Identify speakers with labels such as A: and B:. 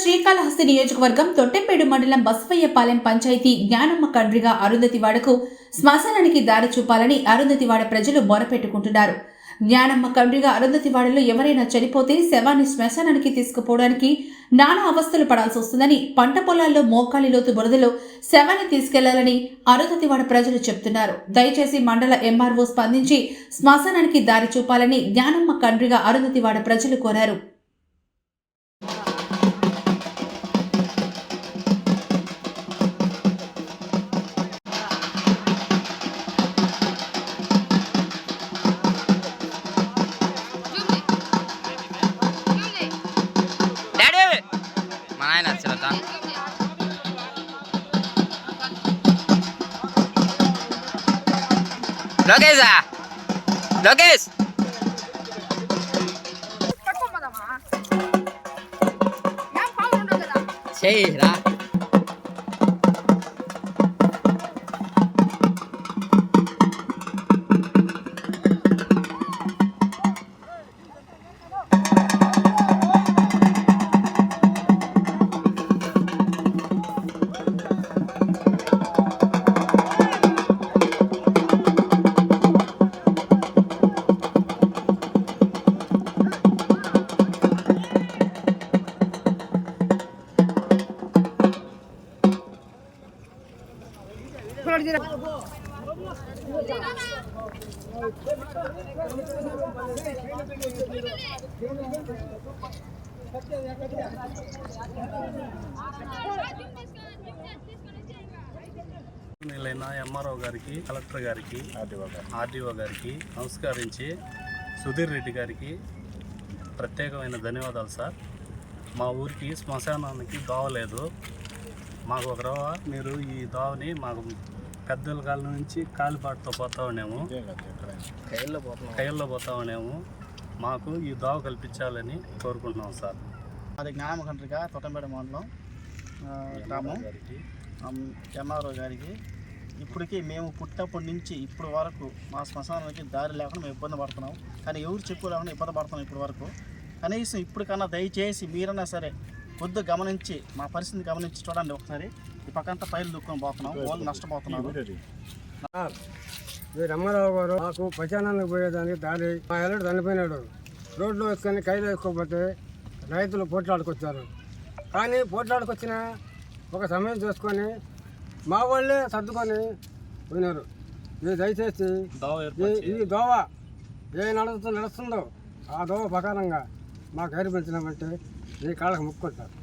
A: శ్రీకాళహస్తి నియోజకవర్గం తొట్టెంపేడు మండలం బసవయ్యపాలెం పంచాయతీ జ్ఞానమ్మ కండ్రిగా అరుంధతివాడకు శ్మశానానికి దారి చూపాలని అరుంధతివాడ ప్రజలు మొరపెట్టుకుంటున్నారు. జ్ఞానమ్మ కండ్రిగా అరుంధతివాడలో ఎవరైనా చనిపోతే శవాన్ని శ్మశానానికి తీసుకుపోవడానికి నానా అవస్థలు పడాల్సి వస్తుందని పంట పొలాల్లో మోకాలి లోతు బురదలో శవాన్ని తీసుకెళ్ళాలని అరుంధతివాడ ప్రజలు చెప్తున్నారు. దయచేసి మండల ఎంఆర్ఓ స్పందించి శ్మశానానికి దారి చూపాలని జ్ఞానమ్మ కండ్రిగా అరుంధతివాడ ప్రజలు కోరారు.
B: 老 guys 啊，
C: 老 guys。పాలు
D: ఎంఆర్ఓ గారికి కలెక్టర్ గారికి ఆర్డీఓ గారికి నమస్కరించి సుధీర్ రెడ్డి గారికి ప్రత్యేకమైన ధన్యవాదాలు సార్. మా ఊరికి శ్మశానానికి దావ లేదు మాకు ఒక రవ్వ మీరు ఈ దోవని మాకు పెద్దల కాలం నుంచి కాలిబాటుతో పోతా ఉన్నాము.
B: కైల్లో పోతున్నాం
D: కైల్లో పోతా ఉన్నాము. మాకు ఈ దావ కల్పించాలని కోరుకుంటున్నాం సార్.
E: అది జ్ఞానమకండ్రిక తొట్టంపేట మండలం గ్రామం.
D: గారికి
E: ఎంఆర్ఓ గారికి ఇప్పటికీ మేము పుట్టినప్పటి నుంచి ఇప్పుడు వరకు మా శ్మశానానికి దారి లేకుండా మేము ఇబ్బంది పడుతున్నాం. కానీ ఎవరు చెప్పు లేకుండా ఇబ్బంది పడుతున్నాం ఇప్పటి వరకు. కనీసం ఇప్పటికన్నా దయచేసి మీరన్నా సరే కొద్దిగా గమనించి మా పరిస్థితిని గమనించి చూడండి ఒకసారి. ఈ పక్కంతా పైలు దుక్కుని పోతున్నాం. వాళ్ళు నష్టపోతున్నారు.
F: మీరు అమ్మారావు గారు మాకు పచానానికి పోయేదానికి దారి మా ఎల్లుడు చనిపోయినాడు. రోడ్లో వేసుకొని కైలు వేసుకోకపోతే రైతులు పోట్లాడుకొచ్చారు. కానీ పోట్లాడుకొచ్చిన ఒక సమయం చూసుకొని మా వాళ్ళే సర్దుకొని పోయినారు. మీరు దయచేసి
D: దోవ
F: ఈ దోవ ఏ నడుస్తూ నడుస్తుందో ఆ దోవ ప్రకారంగా మాకు ఏర్పించినామంటే ಈ ಕಾಲಕ್ಕೆ ಮುಕ್ಕೊಡ್ತಾರೆ